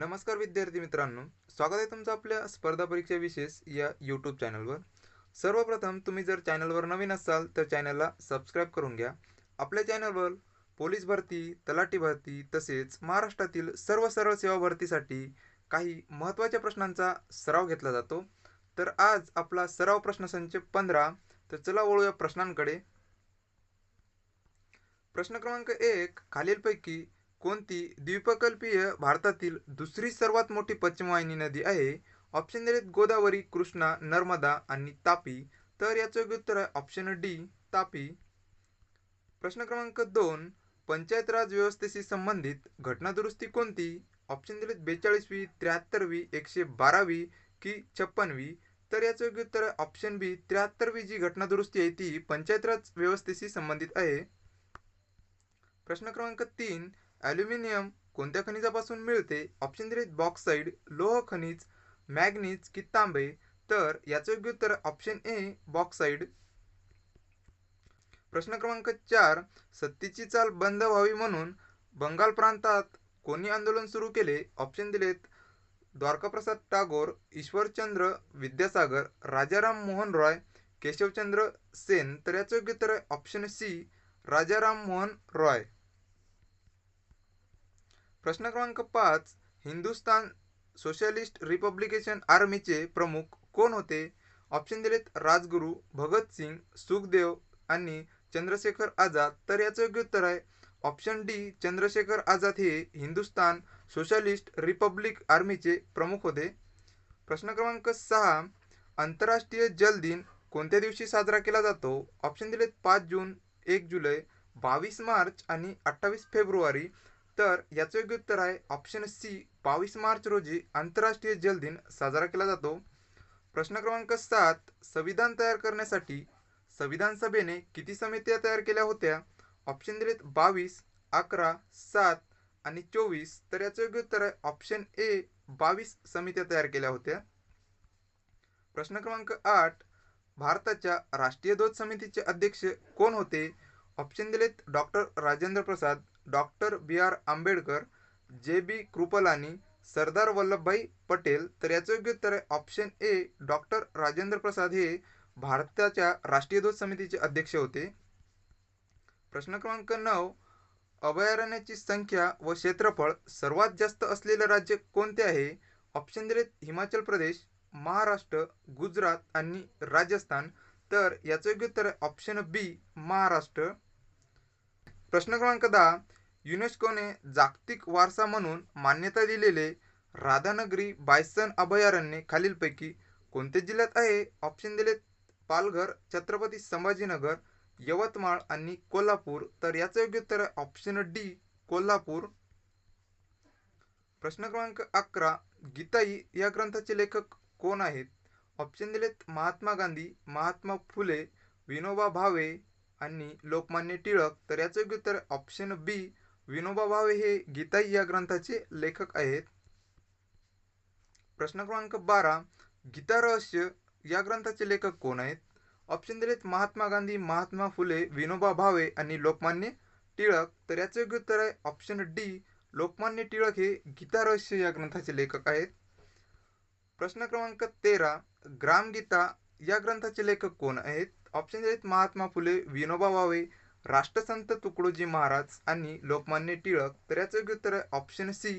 नमस्कार विद्यार्थी मित्रांनो स्वागत आहे तुमचं आपल्या स्पर्धा परीक्षा विशेष या यूट्यूब चॅनलवर सर्वप्रथम तुम्ही जर चॅनलवर नवीन असाल तर चॅनलला सबस्क्राईब करून घ्या. आपल्या चॅनलवर पोलीस भरती तलाठी भरती तसेच महाराष्ट्रातील सर्व सरळ सेवा भरतीसाठी काही महत्त्वाच्या प्रश्नांचा सराव घेतला जातो. तर आज आपला सराव प्रश्नसंच पंधरा तर चला वळूया प्रश्नांकडे. प्रश्न क्रमांक एक खालीलपैकी कोणती द्वीपकल्पीय भारतातील दुसरी सर्वात मोठी पश्चिमवाहिनी नदी आहे? ऑप्शन दिलेत गोदावरी कृष्णा नर्मदा आणि तापी. तर याचं योग्य उत्तर आहे ऑप्शन डी तापी. प्रश्न क्रमांक दोन पंचायत राज व्यवस्थेशी संबंधित घटनादुरुस्ती कोणती? ऑप्शन दिलेत बेचाळीसवी त्र्याहत्तरवी एकशे बारावी की छप्पनवी. तर याचं योग्य उत्तर आहे ऑप्शन बी त्र्याहत्तरवी जी घटनादुरुस्ती आहे ती पंचायत राज व्यवस्थेशी संबंधित आहे. प्रश्न क्रमांक तीन ॲल्युमिनियम कोणत्या खनिजापासून मिळते? ऑप्शन दिले बॉक्साईड लोह खनिज मॅग्नीज की तांबे तर याचं योग्य उत्तर ऑप्शन ए बॉक्साईड प्रश्न क्रमांक चार सत्तेची चाल बंद व्हावी म्हणून बंगाल प्रांतात कोणी आंदोलन सुरू केले? ऑप्शन दिलेत द्वारकाप्रसाद टागोर ईश्वरचंद्र विद्यासागर राजाराम मोहन रॉय केशवचंद्र सेन. तर याचं योग्य उत्तर आहे ऑप्शन सी राजाराम मोहन रॉय. प्रश्न क्रमांक पाच हिंदुस्तान सोशलिस्ट रिपब्लिकेशन आर्मीचे प्रमुख कोण होते? ऑप्शन दिलेत राजगुरू भगतसिंग सुखदेव आणि चंद्रशेखर आझाद. तर याचं योग्य उत्तर आहे ऑप्शन डी चंद्रशेखर आझाद हे हिंदुस्तान सोशलिस्ट रिपब्लिक आर्मीचे प्रमुख होते. प्रश्न क्रमांक सहा आंतरराष्ट्रीय जल दिन कोणत्या दिवशी साजरा केला जातो? ऑप्शन दिलेत पाच जून एक जुलै बावीस मार्च आणि अठ्ठावीस फेब्रुवारी. तर याचं योग्य उत्तर आहे. ऑप्शन सी बावीस मार्च रोजी आंतरराष्ट्रीय जल दिन साजरा केला जातो. प्रश्न क्रमांक सात संविधान तयार करण्यासाठी संविधान सभेने किती समित्या तयार केल्या होत्या? ऑप्शन दिलेत बावीस अकरा सात आणि चोवीस. तर याचं योग्य उत्तर आहे. ऑप्शन ए बावीस समित्या तयार केल्या होत्या. प्रश्न क्रमांक आठ भारताच्या राष्ट्रीय ध्वज समितीचे अध्यक्ष कोण होते? ऑप्शन दिलेत doctor Rajendra Prasad. Doctor B R Ambedkar J B Kripalani Sardar Vallabhbhai Patel तर याचं योग्य उत्तर आहे option A doctor Rajendra Prasad हे भारताच्या राष्ट्रीय ध्वज समितीचे अध्यक्ष होते. प्रश्न क्रमांक नऊ अभयारण्याची संख्या व क्षेत्रफळ सर्वात जास्त असलेले राज्य कोणते आहे? ऑप्शन दिलेत हिमाचल प्रदेश महाराष्ट्र गुजरात आणि राजस्थान. तर याचं योग्य उत्तर आहे ऑप्शन बी महाराष्ट्र. प्रश्न क्रमांक दहा युनेस्कोने जागतिक वारसा म्हणून मान्यता दिलेले राधानगरी बायसन अभयारण्य खालीलपैकी कोणत्या जिल्ह्यात आहे? ऑप्शन दिलेत पालघर छत्रपती संभाजीनगर यवतमाळ आणि कोल्हापूर. तर याचं योग्य उत्तर आहे ऑप्शन डी कोल्हापूर. प्रश्न क्रमांक अकरा गीताई या ग्रंथाचे लेखक कोण आहेत? ऑप्शन दिलेत महात्मा गांधी महात्मा फुले विनोबा भावे आणि लोकमान्य टिळक. तर याचं योग्य उत्तर ऑप्शन बी विनोबा भावे हे गीताई या ग्रंथाचे लेखक आहेत. प्रश्न क्रमांक बारा गीता रहस्य या ग्रंथाचे लेखक कोण आहेत? ऑप्शन दिलेत महात्मा गांधी महात्मा फुले विनोबा भावे आणि लोकमान्य टिळक. तर याचं योग्य उत्तर आहे ऑप्शन डी लोकमान्य टिळक हे गीता रहस्य या ग्रंथाचे लेखक आहेत. प्रश्न क्रमांक तेरा ग्रामगीता या ग्रंथाचे लेखक कोण आहेत? ऑप्शन दिलेत महात्मा फुले विनोबा भावे राष्ट्रसंत तुकडोजी महाराज आणि लोकमान्य टिळक तर याचं योग्य उत्तर आहे ऑप्शन सी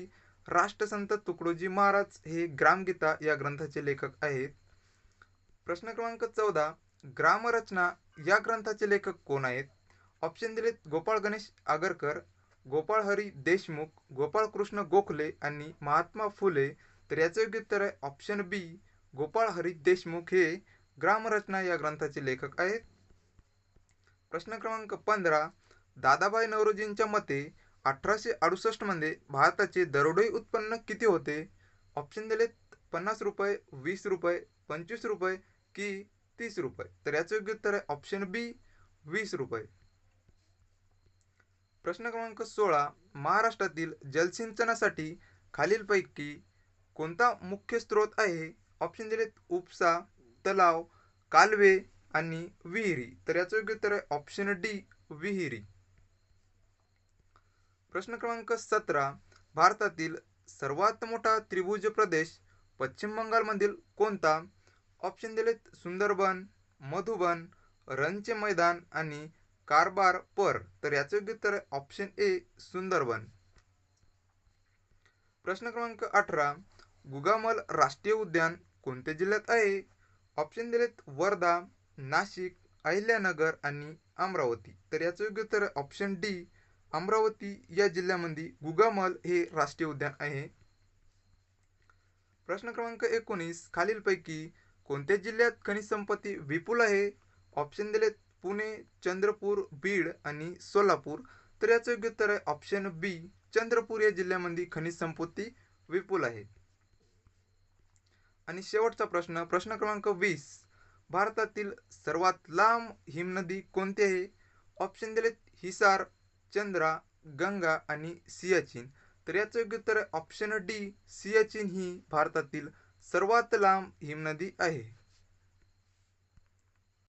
राष्ट्रसंत तुकडोजी महाराज हे ग्रामगीता या ग्रंथाचे लेखक आहेत. प्रश्न क्रमांक चौदा. ग्रामरचना या ग्रंथाचे लेखक कोण आहेत? ऑप्शन दिलेत गोपाळ गणेश आगरकर गोपाळ हरी देशमुख गोपाळ कृष्ण गोखले आणि महात्मा फुले. तर याचं योग्य उत्तर आहे ऑप्शन बी गोपाळ हरी देशमुख हे ग्रामरचना या ग्रंथाचे लेखक आहेत. प्रश्न क्रमांक पंधरा दादाभाई नवरोजींच्या मते अठराशे अडुसष्टमध्ये भारताचे दरडोई उत्पन्न किती होते? ऑप्शन दिलेत पन्नास रुपये वीस रुपये पंचवीस रुपये की तीस रुपये. तर याचं योग्य उत्तर आहे ऑप्शन बी वीस रुपये. प्रश्न क्रमांक सोळा महाराष्ट्रातील जलसिंचनासाठी खालीलपैकी कोणता मुख्य स्रोत आहे? ऑप्शन दिलेत उपसा तलाव कालवे आणि विहिरी. तर याचं योग्य उत्तर आहे ऑप्शन डी विहिरी. प्रश्न क्रमांक सतरा. भारतातील सर्वात मोठा त्रिभुज प्रदेश पश्चिम बंगालमधील कोणता? ऑप्शन दिलेत सुंदरबन मधुबन रनचे मैदान आणि कारबार पर. तर याचं योग्य उत्तर आहे ऑप्शन ए सुंदरबन. प्रश्न क्रमांक अठरा. गुगामल राष्ट्रीय उद्यान कोणत्या जिल्ह्यात आहे? ऑप्शन दिलेत वर्धा नाशिक अहिल्यानगर आणि अमरावती. तर याचं योग्य उत्तर आहे ऑप्शन डी अमरावती या जिल्ह्यामध्ये गुगामल हे राष्ट्रीय उद्यान आहे. प्रश्न क्रमांक एकोणीस खालीलपैकी कोणत्या जिल्ह्यात खनिज संपत्ती विपुल आहे? ऑप्शन दिलेत पुणे चंद्रपूर बीड आणि सोलापूर. तर याचं योग्य उत्तर आहे ऑप्शन बी चंद्रपूर या जिल्ह्यामध्ये खनिज संपत्ती विपुल आहे. आणि शेवटचा प्रश्न प्रश्न क्रमांक वीस. भारतातील सर्वात लांब हिमनदी कोणती आहे? ऑप्शन दिलेत हिसार चंद्रा गंगा आणि सियाचीन. तर याचं योग्य उत्तर ऑप्शन डी सियाचीन ही भारतातील सर्वात लांब हिमनदी आहे.